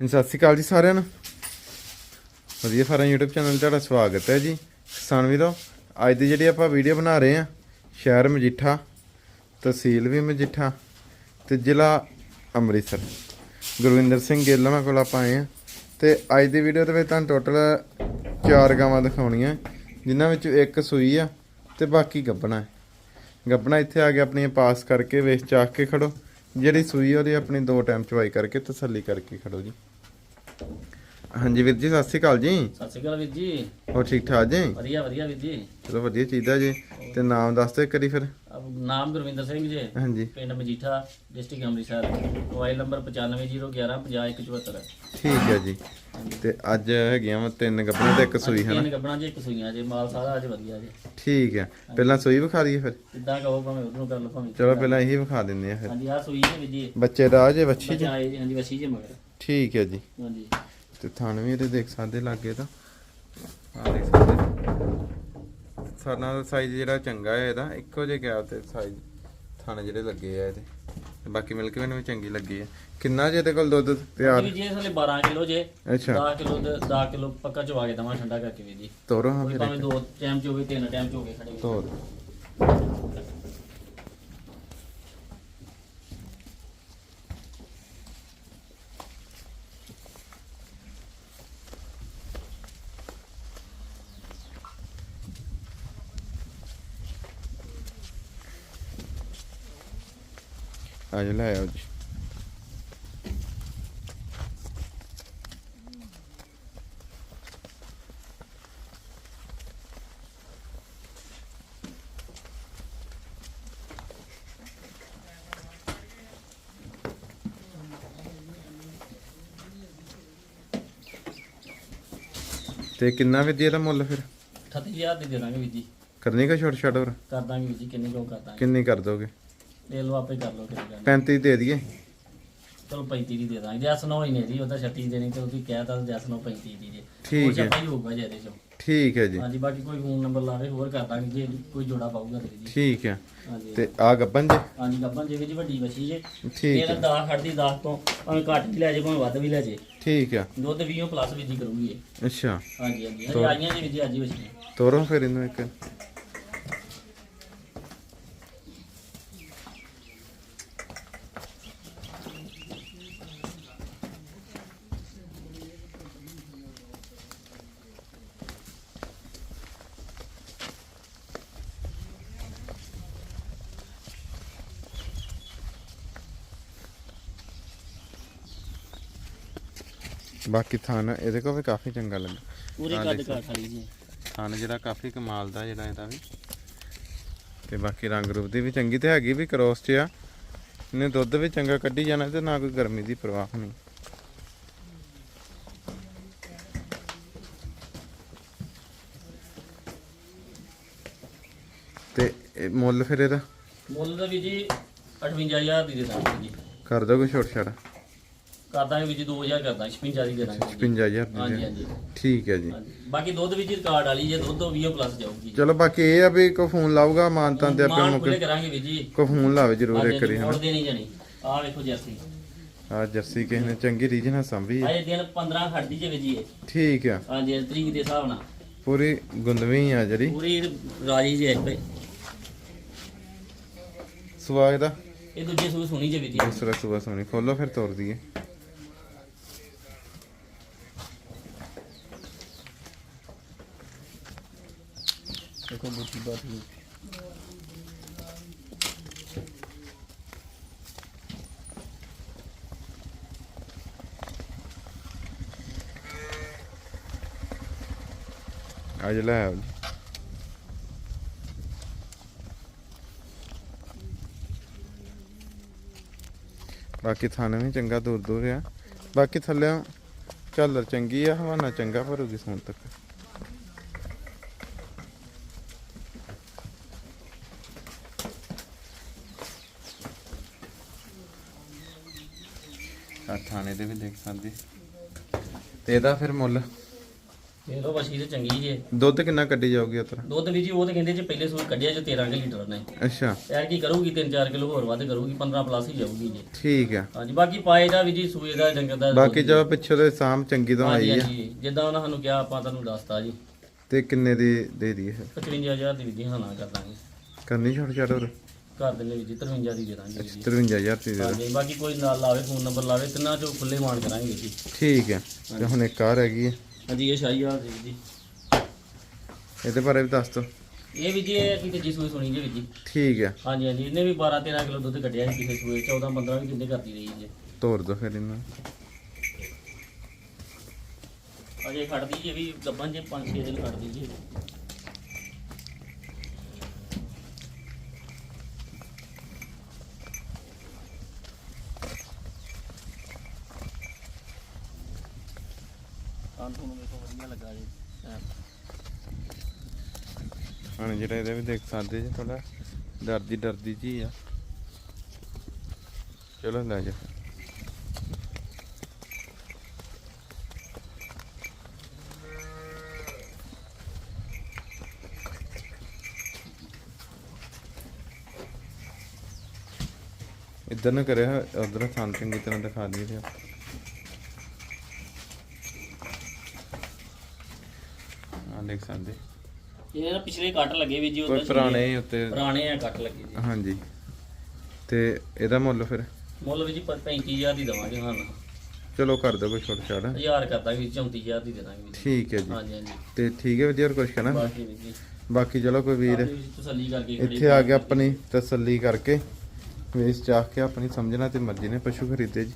ਸਤਿ ਸ਼੍ਰੀ ਅਕਾਲ ਜੀ ਸਾਰਿਆਂ ਨੂੰ। ਵਧੀਆ ਫਾਰਮ YouTube ਚੈਨਲ 'ਤੇ ਤੁਹਾਡਾ ਸਵਾਗਤ ਹੈ ਜੀ। ਕਿਸਾਨ ਵੀਰੋ, ਅੱਜ ਦੀ ਜਿਹੜੀ ਆਪਾਂ ਵੀਡੀਓ ਬਣਾ ਰਹੇ ਹਾਂ, ਸ਼ਹਿਰ ਮਜੀਠਾ, ਤਹਿਸੀਲ ਵੀ ਮਜੀਠਾ ਤੇ ਜ਼ਿਲ੍ਹਾ ਅੰਮ੍ਰਿਤਸਰ। ਗੁਰਵਿੰਦਰ ਸਿੰਘ ਗਿੱਲ ਉਹਨਾਂ ਕੋਲ ਆਪਾਂ ਆਏ ਹਾਂ ਤੇ ਅੱਜ ਦੀ ਵੀਡੀਓ ਦੇ ਵਿੱਚ ਤੁਹਾਨੂੰ ਟੋਟਲ ਚਾਰ ਗਾਵਾਂ ਦਿਖਾਉਣੀਆਂ, ਜਿਨ੍ਹਾਂ ਵਿੱਚੋਂ ਇੱਕ ਸੂਈ ਆ ਤੇ ਬਾਕੀ ਗੱਬਣਾ ਹੈ। ਗੱਬਣਾ ਇੱਥੇ ਆ ਕੇ ਆਪਣੀਆਂ ਪਾਸ ਕਰਕੇ ਵੇਚ ਚਾਕ ਕੇ ਖੜੋ, ਜਿਹੜੀ ਸੂਈ ਉਹਦੀ ਆਪਣੀ ਦੋ ਟਾਈਮ ਚਵਾਈ ਕਰਕੇ ਤਸੱਲੀ ਕਰਕੇ ਖੜੋ ਜੀ। ਹਾਂਜੀ ਵੀਰ ਜੀ ਸਤਿ ਸ਼੍ਰੀ ਅਕਾਲ ਜੀ। ਸਤਿ ਸ਼੍ਰੀ ਅਕਾਲ ਵੀਰ ਜੀ। ਹੋਰ ਠੀਕ ਠਾਕ ਜੀ? ਵਧੀਆ ਵਧੀਆ ਵੀਰ ਜੀ। ਚਲੋ ਵਧੀਆ ਚੀਜ਼ ਆ ਜੀ। ਤੇ ਨਾਮ ਦੱਸ ਦਿਓ ਇੱਕ ਵਾਰੀ ਫਿਰ। ਨਾਮ ਗੁਰਵਿੰਦਰ ਸਿੰਘ ਜੀ। ਹਾਂਜੀ। ਪਿੰਡ Majitha district Amritsar. Mobile number 9501150174 ਠੀਕ ਹੈ ਜੀ। ਤੇ ਅੱਜ ਹੈਗੀਆਂ ਵਾ ਤਿੰਨ ਗੱਭਣਾ ਤੇ ਇੱਕ ਸੂਈ ਹੈ ਤਿੰਨ ਗੱਬਣਾ ਜੀ ਇੱਕ ਸੂਈਆਂ ਜੀ। ਮਾਲ ਸਾਰਾ ਅੱਜ ਵਧੀਆ ਜੀ। ਠੀਕ ਹੈ। ਪਹਿਲਾਂ ਸੂਈ ਵਿਖਾ ਦਈਏ ਫਿਰ। ਜਿੱਦਾਂ ਕਹੋ ਭਾਵੇਂ ਉਧਰੋਂ ਕਰ ਲਓ ਭਾਵੇਂ। ਚਲੋ ਪਹਿਲਾਂ ਇਹੀ ਵਿਖਾ ਦਿੰਦੇ ਆ ਫਿਰ। ਹਾਂਜੀ ਆ ਸੂਈ ਵੀਰ ਜੀ। ਬੱਚੇ ਦਾ ਜੇ ਵੱਛੀ ਜੀ ਹਾਂਜੀ ਵਸੀ ਜੀ ਮਗਰ। ਠੀਕ ਹੈ ਜੀ। ਹਾਂਜੀ। ਤੇ ਥਣ ਵੀ ਇਹਦੇ ਦੇਖ ਸਕਦੇ ਲੱਗੇ ਤਾਂ। ਆ ਦੇਖ ਸਕਦੇ। ਸਾਡਾ ਦਾ ਸਾਈਜ਼ ਜਿਹੜਾ ਚੰਗਾ ਹੈ ਇਹਦਾ ਇੱਕੋ ਜਿਹਾ ਗਿਆ ਤੇ ਸਾਈਜ਼ ਥਣ ਜਿਹੜੇ ਲੱਗੇ ਆ ਇਹਦੇ। ਤੇ ਬਾਕੀ ਮਿਲਕ ਵੀ ਚੰਗੀ ਲੱਗੀ ਹੈ ਕਿੰਨਾ ਜੇ ਇਹਦੇ ਕੋਲ ਦੁੱਧ ਤਿਆਰ? ਜੀ ਇਹ ਥਲੇ 12 ਕਿਲੋ ਜੇ। ਅੱਛਾ। 10 ਕਿਲੋ 10 ਕਿਲੋ ਪੱਕਾ ਚਵਾ ਕੇ ਦਵਾਂ ਠੰਡਾ ਕਰਕੇ ਵੀਰ ਜੀ। ਤੋਰੋ ਹਾਂ ਫਿਰ ਭਾਵੇਂ ਦੋ ਟਾਈਮ ਚ ਹੋਵੇ ਤਿੰਨ ਟਾਈਮ ਚ ਹੋਵੇ ਖੜੇ ਤੋਰ। ਅੱਜ ਲੈ ਆਓ ਜੀ ਤੇ ਕਿੰਨਾ ਵੀ ਇਹਦਾ ਮੁੱਲ ਫਿਰ? 38000 ਦੀ ਦੇ ਦਾਂਗੇ ਵੀਰ ਜੀ। ਕਰਨੀ ਕਾ ਛੋਟ ਛੋਟ ਹੋਰ ਕਰ ਦਾਂਗੇ ਵੀਰ ਜੀ ਕਿੰਨੀ ਕੋ ਕਰ ਦਾਂਗੇ। ਕਿੰਨੀ ਕਰ ਦੋਗੇ? ਲੈ ਲਓ ਆਪੇ ਕਰ ਲਓ ਕਿੰਨੀ ਗੱਲ 35 ਦੇ ਦਈਏ। ਚਲੋ 35 ਦੀ ਦੇ ਦਾਂਗੇ। ਜੈਸ ਨੋ ਹੀ ਨੇ ਜੀ ਉਹਦਾ 36 ਦੀ ਦੇਣੀ ਤੇ ਤੁਸੀਂ ਕਹਿਤਾ ਜੈਸ ਨੋ 35 ਦੀ ਜੀ। ਠੀਕ ਹੈ। ਹੈ ਹੋਊਗਾ ਜੀ ਇਹਦੇ ਚੋਂ। ਠੀਕ ਹੈ ਜੀ। ਹਾਂਜੀ ਬਾਕੀ ਕੋਈ ਫੋਨ ਨੰਬਰ ਲਾਵੇ ਹੋਰ ਕਰ ਦਾਂਗੇ ਜੇ ਕੋਈ ਜੋੜਾ ਪਾਊਗਾ ਤੇ ਜੀ। ਠੀਕ ਹੈ। ਹਾਂਜੀ। ਤੇ ਆ ਗੱਬਨ ਜੀ? ਹਾਂਜੀ ਗੱਬਨ ਜੇ ਜੀ ਵੱਡੀ ਬੱਚੀ ਜੇ। ਠੀਕ ਇਹਦਾ ਹੈ। 10 ਖੜਦੀ 10 ਤੋਂ ਭਾਵੇਂ ਘੱਟ ਵੀ ਲੈ ਜੇ ਭਾਵੇਂ ਵੱਧ ਵੀ ਲੈ ਜੇ। ਠੀਕ ਹੈ। ਦੁੱਧ 20 ਪਲੱਸ ਵੀ ਜੀ ਕਰੂਗੀ ਇਹ। ਅੱਛਾ। ਹਾਂਜੀ ਹਾਂਜੀ। ਹਜੇ ਆਈਆਂ ਜੀ ਵੀ ਜੀ ਅੱਜ ਹੀ ਬੱਚੀਆਂ ਤੋਰੋ ਫਿਰ ਇਹਨੂੰ ਇੱਕ। ਬਾਕੀ ਥਾਨ ਇਹਦੇ ਕੋਲ ਵੀ ਕਾਫੀ ਚੰਗਾ ਲੱਗਾ। ਪੂਰੀ ਹਾਂ, ਕੱਦ ਦੇਖੋ। ਜੀ। ਥਣ ਜਿਹੜਾ ਕਾਫੀ ਕਮਾਲ ਦਾ ਜਿਹੜਾ ਇਹਦਾ ਵੀ। ਤੇ ਬਾਕੀ ਰੰਗ ਰੂਪ ਦੀ ਵੀ ਚੰਗੀ ਤੇ ਹੈਗੀ ਵੀ ਕ੍ਰੋਸ 'ਚ ਆ। ਇਹਨੇ ਦੁੱਧ ਵੀ ਚੰਗਾ ਕੱਢੀ ਜਾਣਾ ਤੇ ਨਾ ਕੋਈ ਗਰਮੀ ਦੀ ਪਰਵਾਹ ਨਹੀਂ ਤੇ ਇਹ ਮੁੱਲ ਫਿਰ ਇਹਦਾ? ਮੁੱਲ ਦਾ ਵੀ ਜੀ 58000 ਦੀ ਦੇ ਦਾਂਗੇ ਜੀ। ਕਰ ਦੋ ਕੋਈ ਛੋਟ ਛਾੜਾ ਕਰ ਦਾਂਗੇ ਜੀ 2000 ਕਰ ਦਾਂਗੇ 56 ਦੀ ਦੇ ਦਾਂਗੇ ਜੀ। 55000 ਹਾਂਜੀ ਦੀ। ਹਾਂਜੀ। ਠੀਕ ਹੈ ਜੀ। ਹਾਂਜੀ। ਬਾਕੀ ਦੁੱਧ ਵੀ ਜੀ ਰਿਕਾਰਡ ਵਾਲੀ ਜੇ ਦੁੱਧ 20 ਪਲੱਸ ਜਾਊਗੀ। ਚਲੋ ਬਾਕੀ ਇਹ ਆ ਵੀ ਕੋਈ ਫੋਨ ਲਾਊਗਾ ਮਾਨਤਾਂ ਤੇ ਆਪੇ ਖੁੱਲੇ ਮੁੱਕ ਕਰਾਂਗੇ ਵੀ ਜੀ। ਕੋਈ ਫੋਨ ਲਾਵੇ ਜਰੂਰ ਇੱਕ ਵਾਰੀ ਮੋੜ ਹਨਾ। ਦੇਣੀ ਜਾਣੀ। ਆਹ ਵੇਖੋ ਜੈਸੀ ਆ ਜਰਸੀ ਕਿਸੇ ਨੇ ਚੰਗੀ ਰੀਜਨ ਨਾਲ ਸੰਭੀ ਹੈ। ਆਏ ਦਿਨ 15 ਖੜਦੀ ਜੇ ਜੀ ਇਹ। ਠੀਕ ਆ। ਹਾਂਜੀ ਇਹ ਤਰੀਕ ਦੇ ਹਿਸਾਬ ਨਾਲ। ਪੂਰੀ ਗੁੰਦਵੀਂ ਆ ਜਿਹੜੀ। ਪੂਰੀ ਰਾਜੀ ਜੇ ਇੱਕ। ਸਵਾਗ ਦਾ। ਇਹ ਦੂਜੇ ਸੂ ਸੁਣੀ ਜੇ ਜੀ। ਦੂਸਰਾ ਸੁਬਾ ਸੋਣੀ ਖੋਲੋ ਫਿਰ ਤੋੜ ਦਈਏ। ਦੇਖੋ ਬੁੱਢੀ ਬਾਤ ਹੀ ਅੱਜ ਲੈ ਆਓ ਜੀ ਬਾਕੀ ਥਾਣੇ ਵੀ ਚੰਗਾ ਦੂਰ ਦੂਰ ਆ ਬਾਕੀ ਥੱਲੇ ਝਾਲਰ ਚੰਗੀ ਆ ਹਵਾਨਾ ਚੰਗਾ ਭਰੂਗੀ ਸੌਣ ਤੱਕ ਆ ਥਾਣੇ ਦੇ ਵੀ ਦੇਖ ਸਕਦੇ। ਤੇ ਇਹਦਾ ਫਿਰ ਮੁੱਲ? ਇਹ ਲੋ ਵਸ਼ੀ ਤੇ ਚੰਗੀ ਜੇ ਦੁੱਧ ਕਿੰਨਾ ਕੱਢੀ ਜਾਊਗੀ ਉਤਰ ਦੁੱਧ ਵੀ ਜੀ ਉਹ ਤੇ ਕਹਿੰਦੇ ਜੇ ਪਹਿਲੇ ਸੂਰ ਕੱਢਿਆ ਜੇ 13 ਕਿ ਲੀਟਰ ਨੇ ਅੱਛਾ। ਯਾਰ ਕੀ ਕਰੂਗੀ 3-4 ਕਿਲੋ ਹੋਰ ਵੱਧ ਕਰੂਗੀ 15 ਪਲੱਸ ਹੀ ਜਾਊਗੀ ਜੀ। ਠੀਕ ਆ। ਹਾਂਜੀ ਬਾਕੀ ਪਾਏ ਦਾ ਵੀ ਜੀ ਸੂਏ ਦਾ ਡੰਗਰ ਦਾ ਬਾਕੀ ਜਦੋਂ ਪਿੱਛੋਂ ਦੇ ਸਾਮ ਚੰਗੀ ਤੋਂ ਆਈ ਆ। ਹਾਂਜੀ ਜਿੱਦਾਂ ਉਹਨਾਂ ਸਾਨੂੰ ਕਿਹਾ ਆਪਾਂ ਤੁਹਾਨੂੰ ਦੱਸਤਾ ਜੀ। ਤੇ ਕਿੰਨੇ ਦੀ ਦੇ ਦਈਏ 55000 ਦੀ ਵਿਧੀ ਹਾਂ ਨਾ ਕਰ ਦਾਂਗੇ ਕਰਨੀ ਛੋੜ ਛਾੜ ਹੋਰ? ਘਰ ਦੇ ਨੇ ਵੀ ਜੀ 53 ਦੀ ਦੇ ਦਾਂਗੇ ਜੀ। 53000 ਦੀ ਦੇ ਦਿਓ। ਹਾਂਜੀ ਬਾਕੀ ਕੋਈ ਨਾਲ ਲਾਵੇ ਫੋਨ ਨੰਬਰ ਲਾਵੇ ਤਿੰਨਾਂ ਚੋਂ ਖੁੱਲੇ ਮਾਨ ਕਰਾਂਗੇ ਜੀ। ਠੀਕ ਹੈ ਤੇ ਹੁਣ ਇੱਕ ਕਾਰ ਹੈਗੀ ਹੈ। ਹਾਂਜੀ ਇਹ ਸ਼ਾਹੀ ਹਾਲ ਦੀ ਜੀ। ਇਹਦੇ ਬਾਰੇ ਵੀ ਦੱਸ ਦਿਓ। ਇਹ ਵੀ ਜੀ ਇਹ ਕੀ ਤੀਜੀ ਸੂਏ ਸੁਣੀ ਜੀ ਜੀ ਠੀਕ ਹੈ। ਹਾਂਜੀ ਹਾਂਜੀ ਇਹਨੇ ਵੀ 12 13 ਕਿਲੋ ਦੁੱਧ ਕੱਢਿਆ ਸੀ ਕਿਸੇ ਸੂਏ 14 15 ਵੀ ਕਿੰਨੇ ਕਰਦੀ ਰਹੀ ਜੀ। ਤੋਰ ਦੋ ਫਿਰ ਇਹਨੂੰ। ਅਜੇ ਖੜਦੀ ਜੀ ਇਹ ਵੀ ਗੱਬਨ ਜੇ 5 6 ਦਿਨ ਖੜਦੀ ਜੀ। ਤਾਂ ਤੁਹਾਨੂੰ ਵੇਖੋ ਵਧੀਆ ਲੱਗਾ ਜੀ। ਐਂ। ਜਿਹੜਾ ਇਹਦੇ ਵੀ ਦੇਖ ਸਕਦੇ ਜੀ ਥੋੜਾ ਡਰਦੀ ਡਰਦੀ ਜੀ ਆ। ਚਲੋ ਲੈ ਜਾ। ਇੱਧਰ ਨੂੰ ਕਰਿਆ ਉਧਰ ਥਾਂ ਚੰਗੀ ਤਰ੍ਹਾਂ ਦਿਖਾ ਦਈਏ ਦੇਖ ਸਕਦੇ। ਇਹ ਨਾ ਪਿਛਲੇ ਕੱਟ ਲੱਗੇ ਵੀ ਜੀ ਕੋਈ ਉੱਧਰ ਪੁਰਾਣੇ ਹੀ ਉੱਤੇ ਪੁਰਾਣੇ ਆ ਕੱਟ ਲੱਗੇ ਜੀ। ਹਾਂਜੀ। ਤੇ ਇਹਦਾ ਮੁੱਲ ਫਿਰ? ਮੁੱਲ ਵੀ ਜੀ 35000 ਦੀ ਦਵਾਂਗੇ ਹਾਂ ਚਲੋ ਕਰ ਦਿਓ ਕੋਈ ਛੋਟ ਛਾੜ ਹਜ਼ਾਰ ਕਰਦਾ ਵੀ 34000 ਦੀ ਦੇ ਦਾਂਗੇ ਵੀ। ਠੀਕ ਹੈ ਜੀ। ਹਾਂਜੀ ਹਾਂਜੀ। ਤੇ ਠੀਕ ਹੈ ਵਧੀਆ ਹੋਰ ਕੁਝ ਕਹਿਣਾ? ਬਾਕੀ ਵੀ ਜੀ। ਬਾਕੀ ਚਲੋ ਕੋਈ ਵੀਰ ਤਸੱਲੀ ਕਰਕੇ ਇੱਥੇ ਆ ਕੇ ਆਪਣੀ ਤਸੱਲੀ ਕਰਕੇ ਵੇਚ ਚਾਹ ਕੇ ਆਪਣੀ ਸਮਝਣਾ ਤੇ ਮਰਜ਼ੀ ਨੇ ਪਸ਼ੂ ਖਰੀਦੇ ਜੀ।